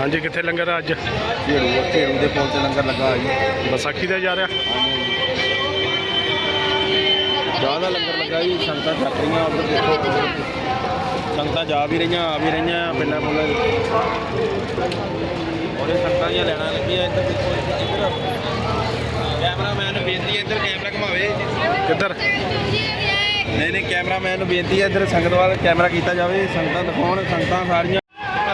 ਹਾਂਜੀ ਕਿੱਥੇ ਲੰਗਰ ਆ ਅੱਜ? ਢੇੜੂ ਢੇੜੂ ਦੇ ਪੁਲ ਤੇ ਲੰਗਰ ਲੱਗਾ ਜੀ। ਵਿਸਾਖੀ ਤੇ ਜਾ ਰਿਹਾ? ਚਾਹ ਦਾ ਲੰਗਰ ਲੱਗਾ ਜੀ ਸੰਗਤਾਂ ਛੱਕ ਰਹੀਆਂ ਉਧਰ ਦੇਖੋ। ਸੰਗਤਾਂ ਜਾ ਵੀ ਰਹੀਆਂ ਆ ਵੀ ਰਹੀਆਂ ਪਿੰਡਾਂ ਪੁੱਲਾਂ ਔਰ ਇਹ ਸੰਗਤਾਂ ਦੀਆਂ ਲੈਣਾ ਲੱਗੀਆਂ ਇੱਧਰ ਦੇਖੋ ਇੱਧਰ। ਕੈਮਰਾਮੈਨ ਨੂੰ ਬੇਨਤੀ ਹੈ ਇੱਧਰ ਕੈਮਰਾ ਘੁਮਾਵੇ। ਕਿੱਧਰ? ਨਹੀਂ ਨਹੀਂ ਕੈਮਰਾਮੈਨ ਨੂੰ ਬੇਨਤੀ ਹੈ ਇੱਧਰ ਸੰਗਤ ਵੱਲ ਕੈਮਰਾ ਕੀਤਾ ਜਾਵੇ ਸੰਗਤਾਂ ਦਿਖਾਉਣ ਸੰਗਤਾਂ ਸਾਰੀਆਂ।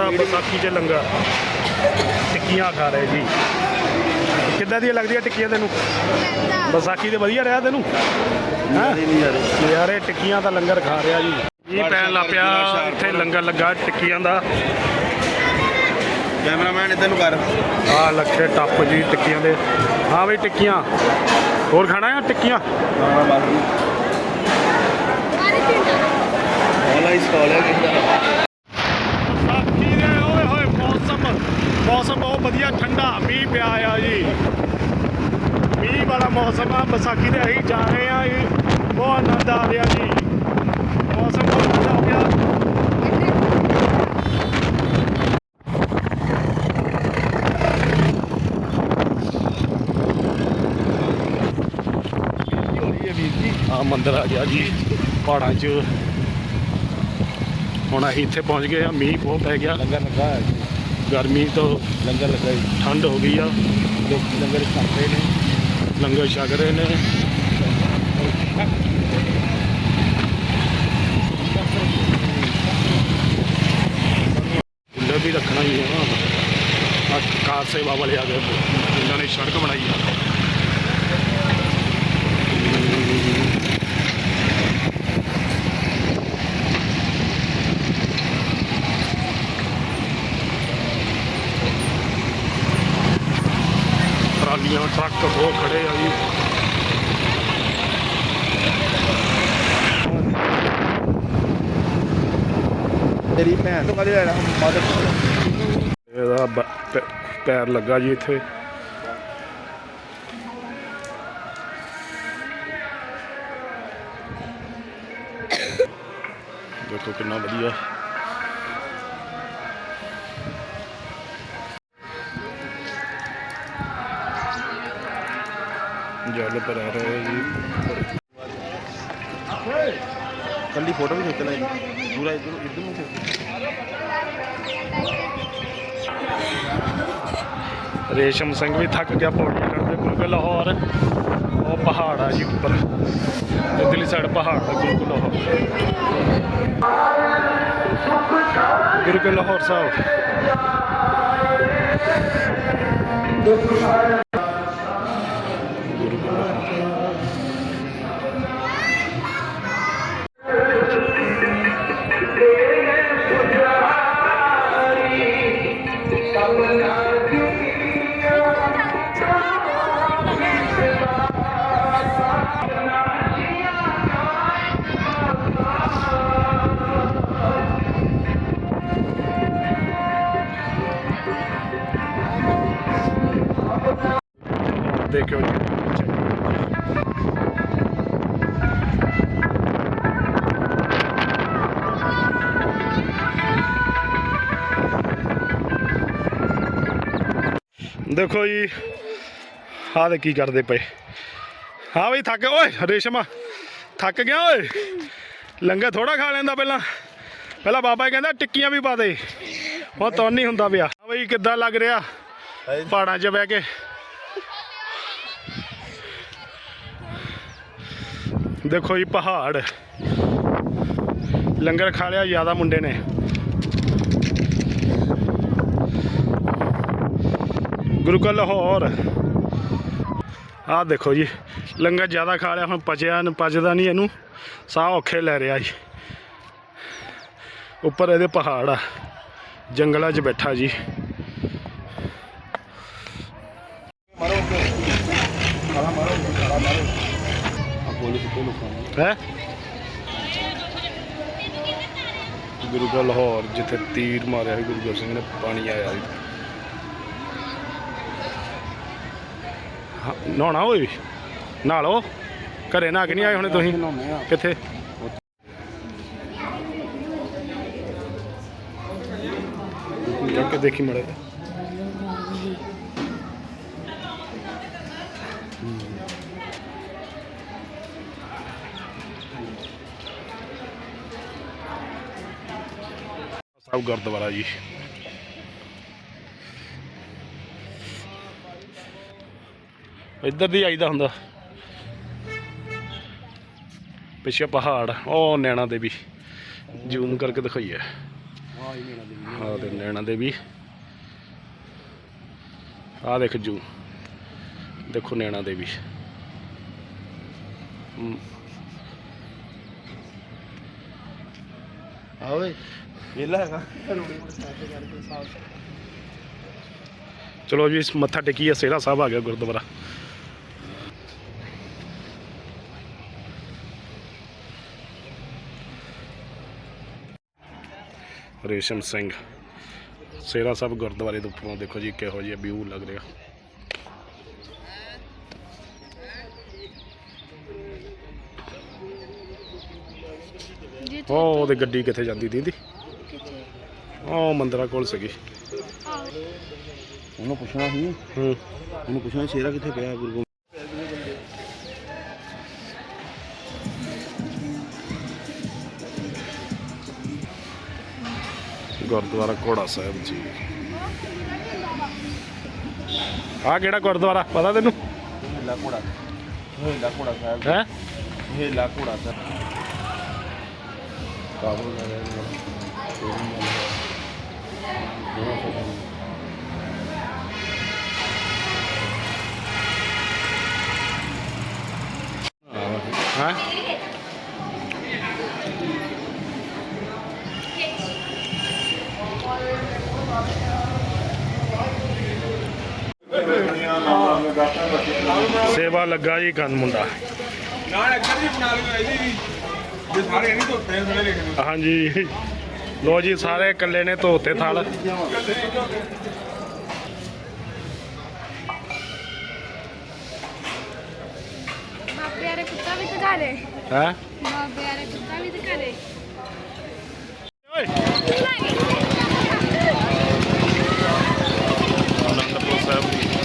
ਦਾ ਵਿਸਾਖੀ 'ਚ ਲੰਗਰ। ਟਿੱਕੀਆਂ ਖਾ ਰਹੇ ਜੀ। ਕਿੱਦਾਂ ਦੀਆਂ ਲੱਗਦੀਆਂ ਟਿੱਕੀਆਂ ਤੈਨੂੰ? ਵਿਸਾਖੀ ਤੇ ਵਧੀਆ ਰਿਹਾ ਤੈਨੂੰ? ਹੈਂ? ਟਿੱਕੀਆਂ ਦਾ ਲੰਗਰ ਖਾ ਰਿਹਾ ਜੀ। ਇਹ ਪੈਣ ਲੱਗ ਪਿਆ ਇੱਥੇ ਲੰਗਰ ਲੱਗਾ ਟਿੱਕੀਆਂ ਦਾ। ਕੈਮਰਾਮੈਨ ਇੱਧਰ ਨੂੰ ਕਰ। ਆ ਲੱਖੇ ਟੱਪ ਜੀ ਟਿੱਕੀਆਂ ਦੇ। ਹਾਂ ਬਈ ਟਿੱਕੀਆਂ। ਹੋਰ ਖਾਣਾ ਆ ਟਿੱਕੀਆਂ? ਹਾਂ ਬਸ ਆਨਲਾਈਨ ਸਟਾਲ ਹੈ ਕਿੰਨਾ ਵਿਸਾਖੀ ਦੇ ਓਏ ਹੋਏ ਮੌਸਮ ਮੌਸਮ ਬਹੁਤ ਠੰਡਾ ਮੀਂਹ ਪਿਆ ਆ ਜੀ। ਮੀਂਹ ਵਾਲਾ ਮੌਸਮ ਆ, ਵਿਸਾਖੀ ਦੇ ਅਸੀਂ ਜਾ ਰਹੇ ਆ ਜੀ। ਬਹੁਤ ਆਨੰਦ ਆ ਰਿਹਾ ਜੀ। ਮੌਸਮ ਬਹੁਤ ਵਧੀਆ ਹੋ ਆ ਮੰਦਿਰ ਆ ਗਿਆ ਜੀ, ਪਹਾੜਾਂ 'ਚ। ਹੁਣ ਅਸੀਂ ਇੱਥੇ ਪਹੁੰਚ ਗਏ ਆ, ਮੀਂਹ ਬਹੁਤ ਪੈ ਗਿਆ। ਲੰਗਰ ਲੱਗਾ ਗਰਮੀ ਤੋਂ ਲੰਗਰ ਲੱਗਾ ਜੀ। ਠੰਡ ਹੋ ਗਈ ਆ। ਲੋਕ ਲੰਗਰ ਖਾਂਦੇ ਨੇ। ਲੰਗਰ ਛਕ ਰਹੇ ਨੇ। ਚੁੱਲ੍ਹੇ ਵੀ ਰੱਖਣਾ ਹੀ ਆ। ਆ ਕਾਰ ਸੇਵਾ ਵਾਲੇ ਆ ਗਏ ਇਹਨਾਂ ਨੇ ਸੜਕ ਬਣਾਈ ਆ। ਟਰਾਲੀਆਂ ਟਰੱਕ ਬਹੁਤ ਖੜੇ ਆ ਜੀ। ਤੇਰੀ ਭੈਣ ਤੋਂ ਕਦੇ ਆਇਆ ਮਦਦ ਇਹਦਾ ਪੈਰ ਲੱਗਾ ਜੀ ਇੱਥੇ। ਦੇਖੋ ਕਿੰਨਾ ਵਧੀਆ। ਜਲ ਪਰ ਆ ਰਿਹਾ ਹੈ ਜੀ। ਕੱਲੀ ਫੋਟੋ ਵੀ ਖਿੱਚਣਾ ਜੀ। ਪੂਰਾ ਇੱਧਰ ਇੱਧਰ ਨੂੰ ਖਿੱਚ ਰੇਸ਼ਮ ਸਿੰਘ ਵੀ ਥੱਕ ਗਿਆ ਪੌੜੀਆਂ ਕਰਦੇ ਗੁਰੂ ਲਾਹੌਰ। ਉਹ ਪਹਾੜ ਆ ਜੀ ਉੱਪਰ। ਇਧਰਲੀ ਸਾਈਡ ਪਹਾੜ ਦਾ ਗੁਰੂ ਲਾਹੌਰ। ਗੁਰੂ ਕੇ ਲਾਹੌਰ ਸਾਹਿਬ। ਦੇਖਿਓ ਦੇਖੋ ਜੀ ਆਹ ਦੇ ਕੀ ਕਰਦੇ ਪਏ। ਹਾਂ ਬਈ ਥੱਕ ਓਏ ਰੇਸ਼ਮਾ ਥੱਕ ਗਿਆ ਓਏ। ਲੰਗਰ ਥੋੜਾ ਖਾ ਲੈਂਦਾ ਪਹਿਲਾਂ। ਪਹਿਲਾਂ ਬਾਬਾ ਕਹਿੰਦਾ ਟਿੱਕੀਆਂ ਵੀ ਪਾ ਦੇ। ਹੁਣ ਤੋਂ ਨਹੀਂ ਹੁੰਦਾ ਪਿਆ। ਹਾਂ ਬਈ ਕਿੱਦਾਂ ਲੱਗ ਰਿਹਾ? ਪਹਾੜਾਂ 'ਚ ਬਹਿ ਕੇ। ਦੇਖੋ ਜੀ ਪਹਾੜ। ਲੰਗਰ ਖਾ ਲਿਆ, ਜ਼ਿਆਦਾ ਮੁੰਡੇ ਨੇ। ਗੁਰੂ ਗੁਰੂਕਲ ਲਾਹੌਰ। ਆਹ ਦੇਖੋ ਜੀ, ਲੰਗਰ ਜ਼ਿਆਦਾ ਖਾ ਲਿਆ, ਹੁਣ ਪਚਿਆ ਪਚਦਾ ਨਹੀਂ ਇਹਨੂੰ। ਸਾਹ ਔਖੇ ਲੈ ਰਿਹਾ ਜੀ। ਉੱਪਰ ਇਹਦੇ ਪਹਾੜ ਆ, ਜੰਗਲਾਂ 'ਚ ਬੈਠਾ ਜੀ। ਮਾਰੋ ਮਾਰੋ ਮਾਰੋ ਸਾਡੇ ਲੋਕਾਂ ਨੂੰ ਹੈ? ਗੁਰੂ ਕਾ ਲਾਹੌਰ ਜਿੱਥੇ ਤੀਰ ਮਾਰਿਆ ਸੀ ਗੁਰੂ ਗੋਬਿੰਦ ਸਿੰਘ ਨੇ ਪਾਣੀ ਆਇਆ ਸੀ। ਹਾਂ, ਨਹਾਉਣਾ ਓਏ। ਨਹਾ ਲਓ। ਘਰੇ ਨਹਾ ਕੇ ਨਹੀਂ ਆਏ ਹੁਣੇ ਤੁਸੀਂ? ਨਹਾਉਂਦੇ ਆ। ਕਿੱਥੇ? ਕਿ ਦੇਖੀ ਮੜੇ ਸਾਹਿਬ ਗੁਰਦੁਆਰਾ ਜੀ। ਇੱਧਰ ਦੀ ਆਈਦਾ ਹੁੰਦਾ। ਪਿੱਛੇ ਪਹਾੜ ਉਹ ਨੈਣਾ ਦੇਵੀ। ਜ਼ੂਮ ਕਰਕੇ ਦਿਖਾਈਏ। ਆਹ ਤੇ ਨੈਣਾ ਦੇਵੀ। ਆਹ ਦੇਖ ਜੂ। ਦੇਖੋ ਨੈਣਾ ਦੇਵੀ। ਆ ਓਏ। ਵੇਲਾ ਹੈਗਾ। ਚਲੋ ਜੀ ਮੱਥਾ ਟੇਕੀਏ ਸੇਰਾ ਸਾਹਿਬ ਆ ਗਿਆ ਗੁਰਦੁਆਰਾ। ਰੇਸ਼ਮ ਸਿੰਘ। ਸੇਰਾ ਸਾਹਿਬ ਗੁਰਦੁਆਰੇ ਦੇ ਉੱਪਰੋਂ ਦੇਖੋ ਜੀ, ਕਿਹੋ ਜਿਹਾ ਵਿਊ ਲੱਗ ਰਿਹਾ। ਜੀ ਉਹ ਉਹਦੇ ਗੱਡੀ ਕਿੱਥੇ ਜਾਂਦੀ ਦੀਦੀ? ਉਹ ਮੰਦਰਾਂ ਕੋਲ ਸੀਗੀ। ਉਹਨੂੰ ਪੁੱਛਣਾ ਸੀ। ਹੂੰ। ਉਹਨੂੰ ਪੁੱਛਣਾ ਸੀ ਸ਼ੇਰਾ ਕਿੱਥੇ ਪਿਆ ਗੁਰੂ ਗੋਬਿੰਦ ਗੁਰਦੁਆਰਾ ਘੋੜਾ ਸਾਹਿਬ ਜੀ। ਆ ਕਿਹੜਾ ਗੁਰਦੁਆਰਾ? ਪਤਾ ਤੈਨੂੰ? ਹੀਲਾ ਘੋੜਾ। ਹੀਲਾ ਸਾਹਿਬ। ਹੈ? ਹੀਲਾ ਘੋੜਾ ਸਾਹਿਬ। ਕਾਬਲ ਕਰ ਰਿਹਾ ਹੈ। ਸੇਵਾ ਲੱਗਾ ਜੀ ਕੰਨ ਮੁੰਡਾ। ਨਾਲ ਅੱਗੇ ਵੀ ਬਣਾ ਲਿਓ ਇਹਦੀ ਵੀ। ਹਾਂਜੀ। ਲੋ ਜੀ ਸਾਰੇ ਇਕੱਲੇ ਨੇ ਧੋਤੇ ਥਾਲ। ਬਾਬੇ ਕੁੱਤਾ ਵੀ ਦਿਖਾ ਦੇ। ਹੈ? ਬਾਬੇ ਕੁੱਤਾ ਵੀ ਦਿਖਾ ਦੇ। ਓਏ। ਅਨੰਦਪੁਰ ਸਾਹਿਬ।